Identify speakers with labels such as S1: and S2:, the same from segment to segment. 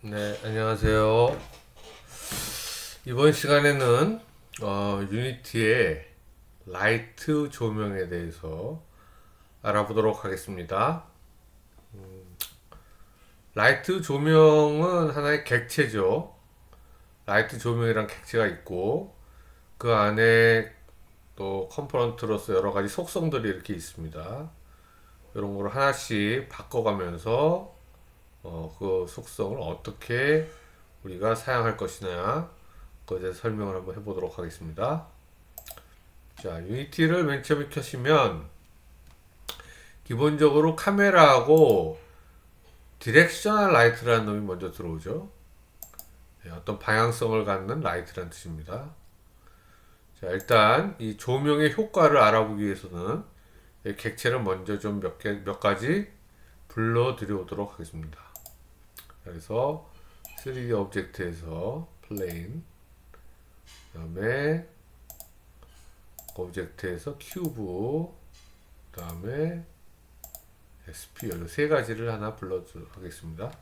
S1: 네, 안녕하세요. 이번 시간에는 어, 유니티의 라이트 조명에 대해서 알아보도록 하겠습니다. 음, 라이트 조명은 하나의 객체죠. 라이트 조명이란 객체가 있고 그 안에 또 컴포넌트로서 여러 가지 속성들이 이렇게 있습니다. 이런 거를 하나씩 바꿔가면서 어, 그 속성을 어떻게 우리가 사용할 것이냐 그것에 설명을 한번 해보도록 하겠습니다. 자, 유니티를 맨 처음에 켜시면 기본적으로 카메라하고 디렉셔널 라이트라는 놈이 먼저 들어오죠. 네, 어떤 방향성을 갖는 라이트라는 뜻입니다. 자, 일단 이 조명의 효과를 알아보기 위해서는 이 객체를 먼저 좀 몇 개, 몇 가지 불러 드려오도록 하겠습니다. 그래서 3D 오브젝트에서 플레인 그 다음에 오브젝트에서 큐브 그 다음에 스피어 세 가지를 하나 불러 하겠습니다.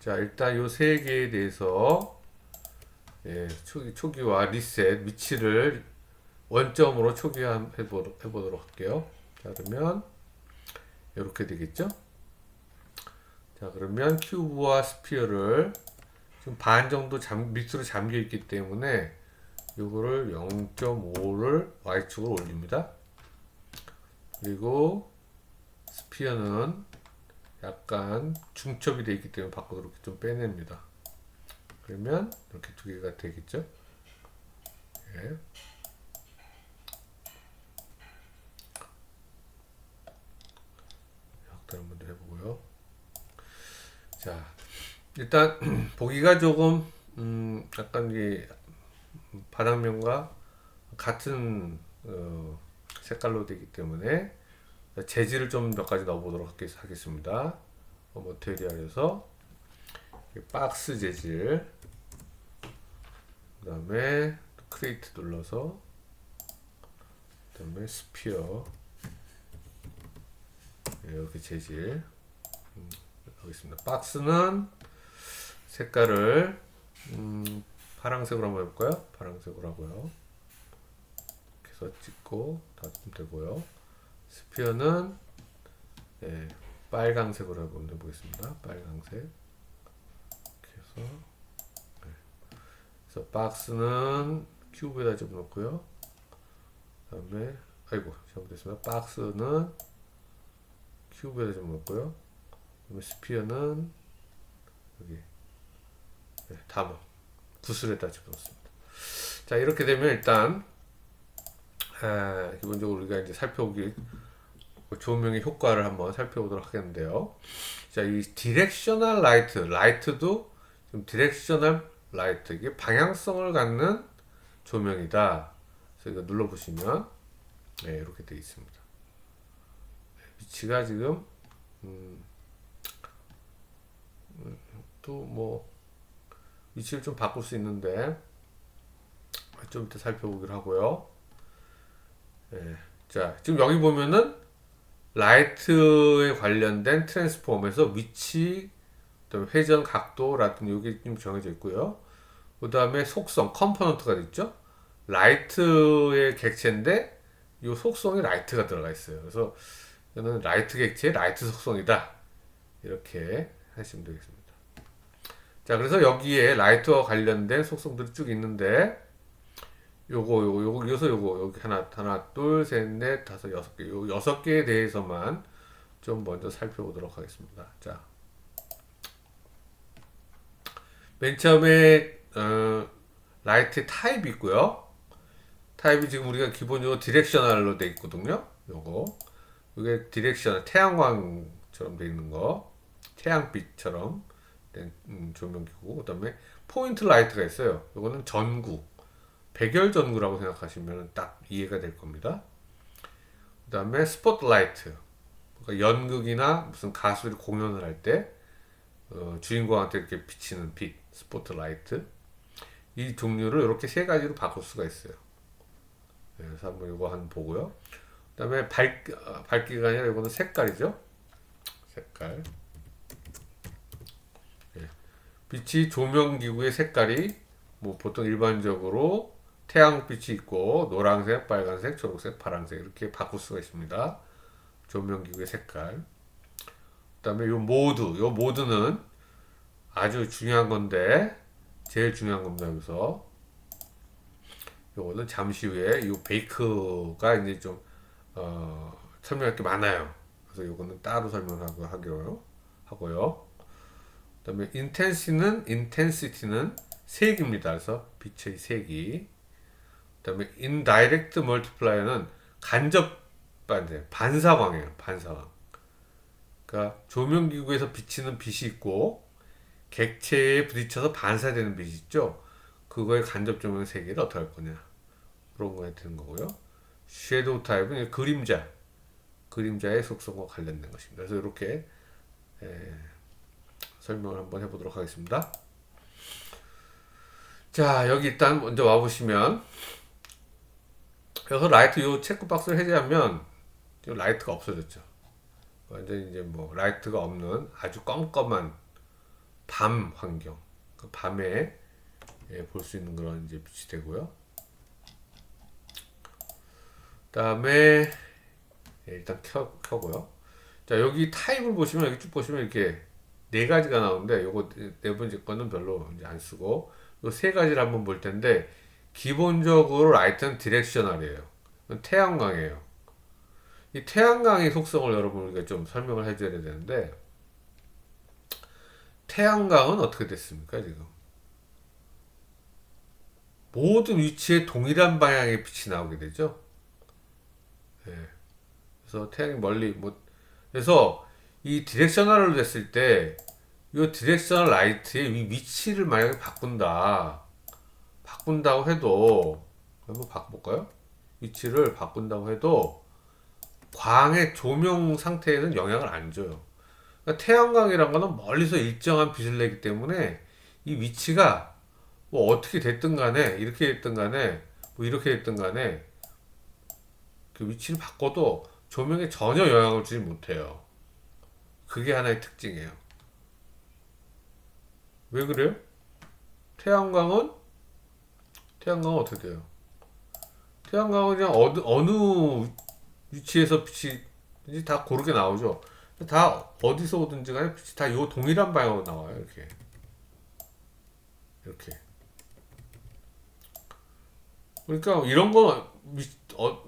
S1: 자 일단 요 세 개에 대해서 예, 초기, 초기화 리셋 위치를 원점으로 초기화 해보도록 할게요. 자 그러면 이렇게 되겠죠? 자 그러면 큐브와 스피어를 지금 반 정도 잠, 밑으로 잠겨 있기 때문에 요거를 0.5를 y축으로 올립니다. 그리고 스피어는 약간 중첩이 되어 있기 때문에 밖으로 이렇게 좀 빼냅니다. 그러면 이렇게 두 개가 되겠죠? 예. 확대 한번 더 해보고요. 자, 일단 보기가 조금 음, 약간 이게 바닥면과 같은 어, 색깔로 되기 때문에 재질을 좀 몇 가지 넣어보도록 하겠습니다. 어, 모테리얼에서 박스 재질, 그 다음에 크레이트 눌러서, 그 다음에 스피어 네, 이렇게 재질 음, 하겠습니다. 박스는 색깔을 음, 파랑색으로 한번 해볼까요? 파랑색으로 하고요. 이렇게 해서 찍고 닫으면 되고요. 스피어는 예, 빨강색으로 한번 해보겠습니다. 빨강색 이렇게 해서 네. 그래서 박스는 큐브에다 좀 넣고요. 그 다음에 아이고 잘못했습니다. 박스는 큐브에다 좀 넣고요. 그다음에 스피어는 여기 네, 담아 구슬에다 집어넣습니다. 자 이렇게 되면 일단 아, 기본적으로 우리가 이제 살펴보기 조명의 효과를 한번 살펴보도록 하겠는데요. 자, 이 디렉셔널 라이트, 라이트도 좀 디렉셔널 라이트, 이게 방향성을 갖는 조명이다. 그래서 이거 눌러보시면 네, 이렇게 되어 있습니다. 위치가 지금 음, 또 뭐 위치를 좀 바꿀 수 있는데 좀 이따 살펴보기로 하고요. 예. 자, 지금 여기 보면은 라이트에 관련된 트랜스폼에서 위치, 그다음에 회전 각도라든지 이게 좀 정해져 있고요. 그 다음에 속성, 컴포넌트가 있죠. 라이트의 객체인데 이 속성이 라이트가 들어가 있어요. 그래서 이거는 라이트 객체의 라이트 속성이다. 이렇게 하시면 되겠습니다. 자, 그래서 여기에 라이트와 관련된 속성들이 쭉 있는데 요거 요거 요거 여기서 요거 여기 하나 하나 둘 셋 넷 다섯 여섯 개 요 여섯 개에 대해서만 좀 먼저 살펴보도록 하겠습니다. 자, 맨 처음에 어, 라이트 타입이 있고요. 타입이 지금 우리가 기본적으로 디렉셔널로 돼 있거든요. 요거 이게 디렉셔널 태양광처럼 돼 있는 거 태양빛처럼 된 음, 조명기고 그다음에 포인트 라이트가 있어요. 요거는 전구 백열 전구라고 생각하시면 딱 이해가 될 겁니다. 그 다음에 스포트라이트. 그러니까 연극이나 무슨 가수들이 공연을 할때 어, 주인공한테 이렇게 비치는 빛, 스포트라이트. 이 종류를 이렇게 세 가지로 바꿀 수가 있어요. 네, 그래서 한번 이거 한번 보고요. 그 다음에 밝, 어, 밝기가 아니라 이거는 색깔이죠. 색깔. 네. 빛이 조명 기구의 색깔이 뭐 보통 일반적으로 태양빛이 있고 노란색, 빨간색, 초록색, 파란색 이렇게 바꿀 수가 있습니다. 조명 기구의 색깔. 그다음에 요 모드, 요 모드는 아주 중요한 건데 제일 중요한 겁니다. 여기서 요거는 잠시 후에 이 베이크가 이제 좀 어, 설명할 게 많아요. 그래서 요거는 따로 설명하고 하고요. 하고요. 그다음에 인텐시는 인텐시티는 색입니다. 그래서 빛의 색이. 그다음에 인다이렉트 멀티플라이어는 간접 반대 반사광이에요. 반사광. 그러니까 조명 기구에서 비치는 빛이 있고 객체에 부딪혀서 반사되는 빛이 있죠. 그거의 간접 조명 세계를 어떻게 할 거냐. 그런 거에 되는 거고요. 섀도우 타입은 그림자. 그림자의 속성과 관련된 것입니다. 그래서 이렇게 에, 설명을 한번 해보도록 하겠습니다. 자, 여기 일단 먼저 와보시면 여기서 라이트 요 체크 박스를 해제하면 요 라이트가 없어졌죠. 완전 이제 뭐 라이트가 없는 아주 껌껌한 밤 환경, 그 밤에 예, 볼 수 있는 그런 이제 빛이 되고요. 그다음에 예, 일단 켜 켜고요. 자 여기 타입을 보시면 여기 쭉 보시면 이렇게 네 가지가 나오는데 요거 네 번째 거는 별로 이제 안 쓰고 요 세 가지를 한번 볼 텐데 기본적으로 라이트는 디렉셔널이에요. 태양광이에요. 이 태양광의 속성을 여러분 우리가 좀 설명을 해줘야 되는데 태양광은 어떻게 됐습니까 지금? 모든 위치에 동일한 방향의 빛이 나오게 되죠. 예. 그래서 태양이 멀리 뭐 그래서 이 디렉셔널로 됐을 때 이 디렉셔널 라이트의 위 위치를 만약에 바꾼다. 바꾼다고 해도 한번 바꿔볼까요? 위치를 바꾼다고 해도 광의 조명 상태에는 영향을 안 줘요. 그러니까 태양광이란 거는 멀리서 일정한 빛을 내기 때문에 이 위치가 뭐 어떻게 됐든 간에 이렇게 됐든 간에 뭐 이렇게 됐든 간에 그 위치를 바꿔도 조명에 전혀 영향을 주지 못해요. 그게 하나의 특징이에요. 왜 그래요? 태양광은 태양광은 어떻게 돼요? 태양광은 그냥 어느, 어느 위치에서 빛이 다 고르게 나오죠. 다 어디서 오든지 간에 빛이 다 요 동일한 방향으로 나와요. 이렇게. 이렇게. 그러니까 이런 거 미, 어,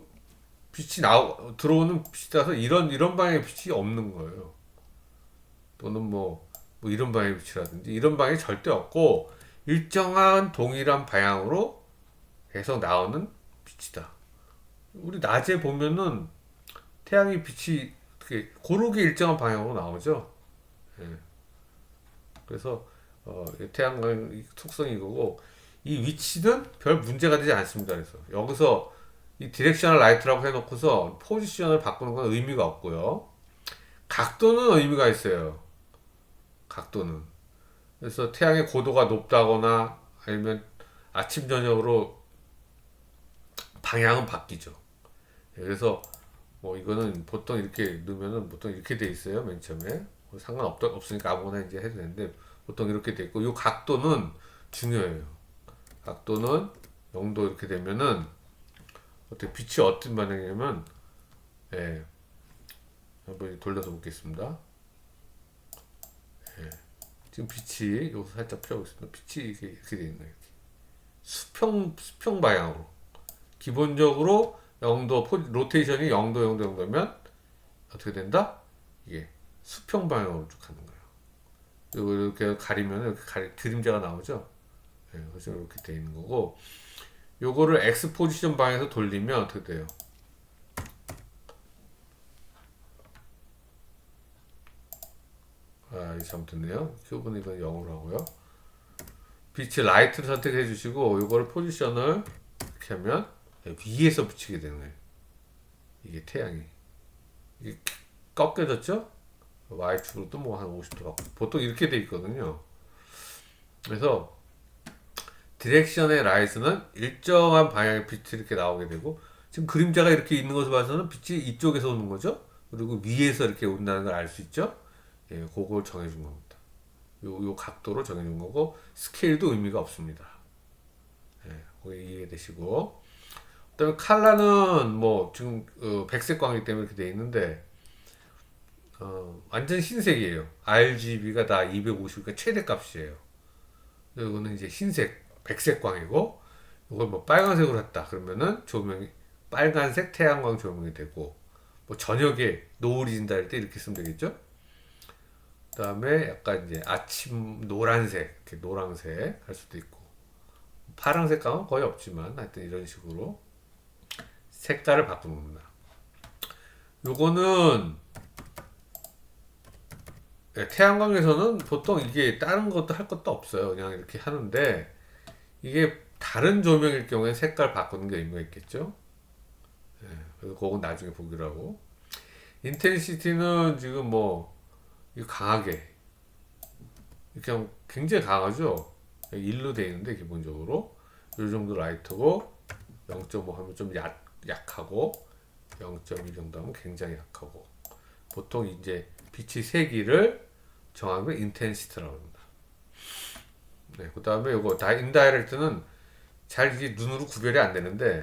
S1: 빛이 나 들어오는 빛이라서 이런 이런 방향의 빛이 없는 거예요. 또는 뭐, 뭐 이런 방향의 빛이라든지 이런 방향이 절대 없고 일정한 동일한 방향으로 계속 나오는 빛이다. 우리 낮에 보면은 태양의 빛이 어떻게 고르게 일정한 방향으로 나오죠. 예. 그래서 어, 태양광 속성이 거고 이 위치는 별 문제가 되지 않습니다. 그래서 여기서 이 디렉셔널 라이트라고 해놓고서 포지션을 바꾸는 건 의미가 없고요. 각도는 의미가 있어요. 각도는. 그래서 태양의 고도가 높다거나 아니면 아침 저녁으로 방향은 바뀌죠. 그래서 뭐 이거는 보통 이렇게 넣으면은 보통 이렇게 돼 있어요. 맨 처음에 뭐 상관없 없으니까 아무거나 이제 해도 되는데 보통 이렇게 돼 있고 이 각도는 중요해요. 각도는 0도 이렇게 되면은 어떻게 빛이 어떤 반응이냐면 예. 한번 돌려서 보겠습니다. 예. 지금 빛이 여기서 살짝 펴고 있습니다. 빛이 이렇게 이렇게 돼 있는 거예요. 수평 수평 방향으로 기본적으로 0도 포, 로테이션이 0도 0도 0도면 어떻게 된다? 이게 수평 방향으로 쭉 가는 거예요. 이렇게 가리면 이렇게 가리, 그림자가 나오죠. 네, 그래서 이렇게 돼 있는 거고 요거를 X 포지션 방향에서 돌리면 어떻게 돼요? 아, 이 잘못됐네요. 큐브는 이건 0으로 하고요. 빛의 라이트를 선택해 주시고 요거를 포지션을 이렇게 하면 위에서 붙이게 되는 거예요. 이게 태양이. 이게 꺾여졌죠? Y축으로 또 뭐 한 50도 바꾸 보통 이렇게 돼 있거든요. 그래서 디렉션의 라이트는 일정한 방향의 빛이 이렇게 나오게 되고 지금 그림자가 이렇게 있는 것을 봐서는 빛이 이쪽에서 오는 거죠. 그리고 위에서 이렇게 온다는 걸 알 수 있죠. 예, 그걸 정해준 겁니다. 요, 요 각도로 정해준 거고 스케일도 의미가 없습니다. 예, 거기 이해되시고 그 다음에 칼라는 뭐 지금 어, 백색 광이기 때문에 이렇게 돼 있는데 어, 완전 흰색이에요. RGB가 다 250가 최대 값이에요. 이거는 이제 흰색, 백색 광이고 이걸 뭐 빨간색으로 했다 그러면은 조명이 빨간색 태양광 조명이 되고 뭐 저녁에 노을이 진다 할 때 이렇게 쓰면 되겠죠. 그다음에 약간 이제 아침 노란색, 이렇게 노란색 할 수도 있고 파란색 감은 거의 없지만 하여튼 이런 식으로 색깔을 바꾸는 겁니다. 요거는 예, 태양광에서는 보통 이게 다른 것도 할 것도 없어요. 그냥 이렇게 하는데 이게 다른 조명일 경우에 색깔 바꾸는 게 의미가 있겠죠. 예, 그래서 그건 나중에 보기로 하고 인텐시티는 지금 뭐 이거 강하게 이렇게 굉장히 강하죠. 1로 돼 있는데 기본적으로 이 정도 라이트고 0.5 하면 좀 약, 약하고 0.1 정도 하면 굉장히 약하고 보통 이제 빛의 세기를 정하면 인텐시티라고 합니다. 네, 그 다음에 이거 다 인다이렉트는 잘 이게 눈으로 구별이 안 되는데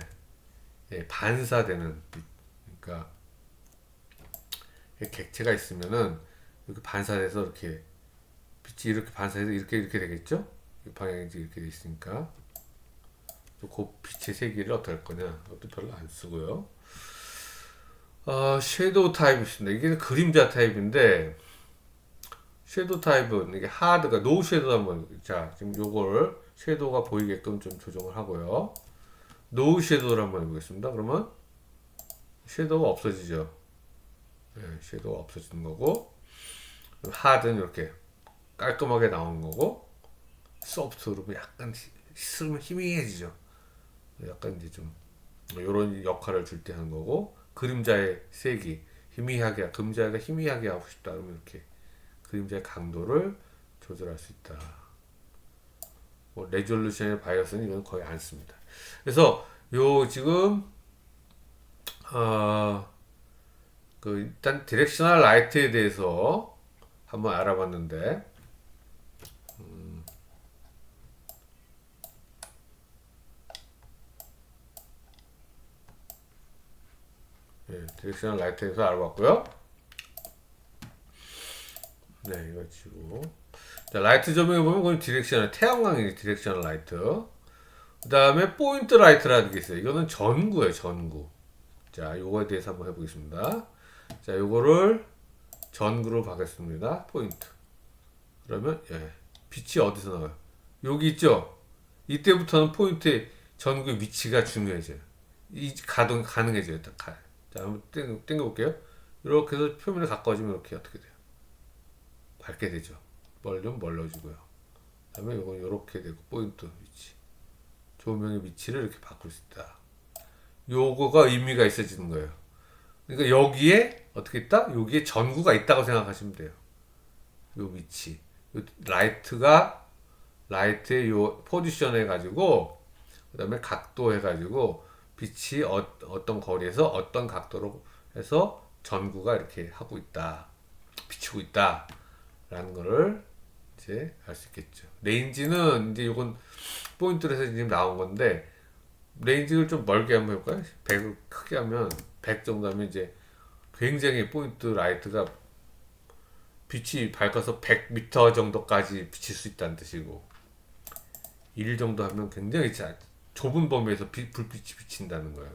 S1: 예, 반사되는 빛. 그러니까 객체가 있으면은 이렇게 반사돼서 이렇게 빛이 이렇게 반사해서 이렇게 이렇게 되겠죠? 이 방향이 이렇게 돼 있으니까 그 빛의 세기를 어떻게 할 거냐? 그것도 별로 안 쓰고요. 어, 섀도우 타입이 있습니다. 이게 그림자 타입인데 섀도우 타입은 이게 하드가 노우 섀도우 한번 자 지금 요걸 섀도우가 보이게끔 좀 조정을 하고요. 노우 섀도우를 한번 해보겠습니다. 그러면 섀도우가 없어지죠. 네, 섀도우가 없어지는 거고 하드는 이렇게 깔끔하게 나오는 거고 소프트로 약간 쓰면 희미해지죠. 약간 이제 좀 이런 역할을 줄때 하는 거고 그림자의 색이 희미하게 그림자가 희미하게 하고 싶다 그러면 이렇게 그림자의 강도를 조절할 수 있다. 뭐 레졸루션의 바이어스는 이건 거의 안 씁니다. 그래서 요 지금 어 그 일단 디렉셔널 라이트에 대해서 한번 알아봤는데 음, 네, 디렉셔널 라이트에서 알아봤고요. 네, 이거 치고. 자, 라이트 조명에 보면 그건 디렉셔널, 태양광이 디렉셔널 라이트. 그 다음에 포인트 라이트라는 게 있어요. 이거는 전구예요, 전구. 자, 요거에 대해서 한번 해보겠습니다. 자, 요거를 전구로 바겠습니다. 포인트. 그러면, 예. 빛이 어디서 나와요? 여기 있죠? 이때부터는 포인트의 전구의 위치가 중요해져요. 이 가동 가능해져요. 딱 가. 자, 한번 땡겨, 땡겨 볼게요. 이렇게 해서 표면에 가까워지면 이렇게 어떻게 돼요? 밝게 되죠. 멀면 멀어지고요. 그다음에 이건 이렇게 되고 포인트 위치, 조명의 위치를 이렇게 바꿀 수 있다. 요거가 의미가 있어지는 거예요. 그러니까 여기에 어떻게 있다? 여기에 전구가 있다고 생각하시면 돼요. 요 위치, 요 라이트가 라이트의 요 포지션 해가지고 그다음에 각도 해가지고 빛이 어, 어떤 거리에서 어떤 각도로 해서 전구가 이렇게 하고 있다, 비추고 있다. 라는 거를 이제 알 수 있겠죠. 레인지는 이제 이건 포인트로 해서 지금 나온 건데 레인지를 좀 멀게 한번 해볼까요? 100을 크게 하면 100 정도 하면 이제 굉장히 포인트 라이트가 빛이 밝아서 100m 정도까지 비칠 수 있다는 뜻이고 1 정도 하면 굉장히 자, 좁은 범위에서 비, 불빛이 비친다는 거예요.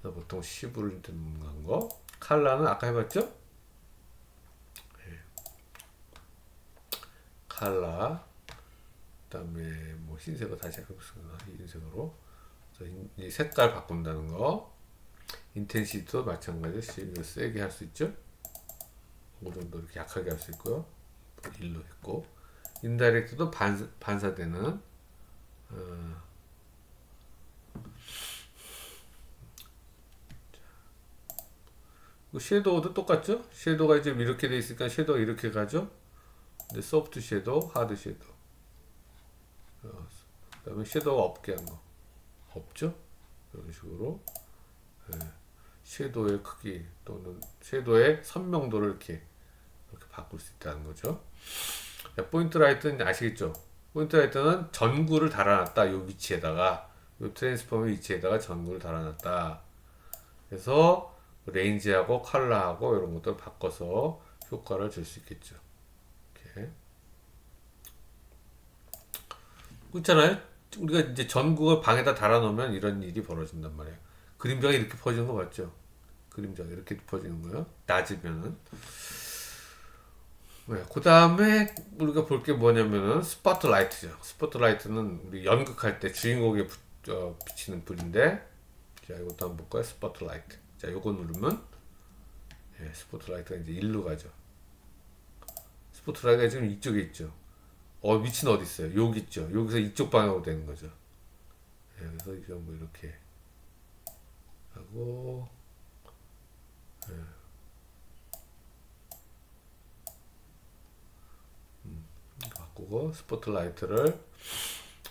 S1: 그래서 보통 10을 듣는 거. 칼라는 아까 해봤죠? 칼라 그다음에 뭐 흰색으로 다시 해보겠습니다. 흰색으로 이 색깔 바꾼다는 거 인텐시티도 마찬가지로 세게 할 수 있죠. 그 정도 이렇게 약하게 할 수 있고요. 1로 했고 인다이렉트도 반사, 반사되는 어, 섀도우도 똑같죠? 섀도우가 이제 이렇게 돼 있으니까 섀도우가 이렇게 가죠? 근데 소프트 섀도우, 하드 섀도우. 어, 그다음에 섀도우가 없게 한 거. 없죠? 이런 식으로. 예. 섀도우의 크기 또는 섀도우의 선명도를 이렇게 이렇게 바꿀 수 있다는 거죠. 자, 포인트 라이트는 아시겠죠? 포인트 라이트는 전구를 달아놨다. 요 위치에다가 요 트랜스포머 위치에다가 전구를 달아놨다. 그래서 레인지하고 컬러하고 이런 것들을 바꿔서 효과를 줄 수 있겠죠. 이렇게. 그렇잖아요. 우리가 이제 전구를 방에다 달아놓으면 이런 일이 벌어진단 말이에요. 그림자가 이렇게 퍼지는 거 맞죠? 그림자가 이렇게 퍼지는 거예요. 낮으면은. 네, 그 다음에 우리가 볼 게 뭐냐면은 스포트라이트죠. 스포트라이트는 우리 연극할 때 주인공에 부, 어, 비치는 불인데, 자 이것도 한번 볼까요? 스포트라이트. 자 요거 누르면 예, 스포트라이트가 이제 일로 가죠. 스포트라이트가 지금 이쪽에 있죠. 어 위치는 어디 있어요? 여기 있죠. 여기서 이쪽 방향으로 되는 거죠. 예, 그래서 이게 뭐 이렇게 하고 바꾸고 스포트라이트를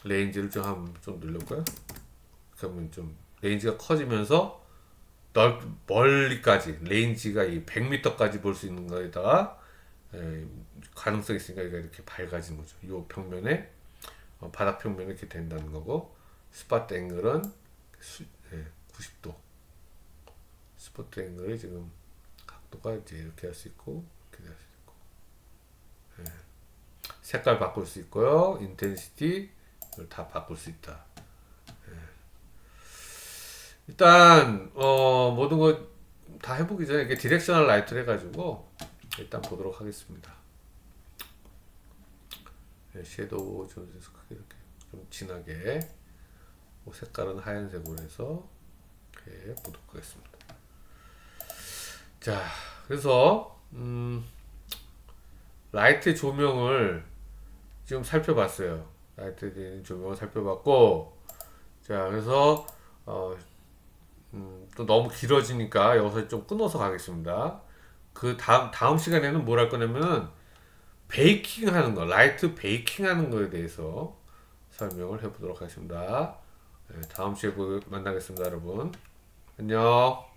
S1: 레인지를 좀 한번 좀 늘려볼까요? 그러면 좀 레인지가 커지면서 넓 멀리까지 레인지가 이 100m까지 볼 수 있는 거에다가 에, 가능성이 있으니까 이렇게 밝아지는 거죠. 이 벽면에 어, 바닥 평면이 이렇게 된다는 거고 스팟 앵글은 수, 예, 90도 스포트 앵글이 지금 각도가 이제 이렇게 할 수 있고 이렇게 할 수 있고. 예. 색깔 바꿀 수 있고요. 인텐시티 이걸 다 바꿀 수 있다. 예. 일단 어 모든 거 다 해보기 전에 이게 디렉셔널 라이트를 해가지고 일단 보도록 하겠습니다. 예, 섀도우 좀 크게 이렇게 좀 진하게 뭐 색깔은 하얀색으로 해서 이렇게 보도록 하겠습니다 자, 그래서 음, 라이트 조명을 지금 살펴봤어요. 라이트 조명을 살펴봤고, 자, 그래서 어, 음, 또 너무 길어지니까 여기서 좀 끊어서 가겠습니다. 그 다음 다음 시간에는 뭘 할 거냐면은 베이킹 하는 거, 라이트 베이킹 하는 거에 대해서 설명을 해보도록 하겠습니다. 네, 다음 주에 보- 만나겠습니다, 여러분. 안녕.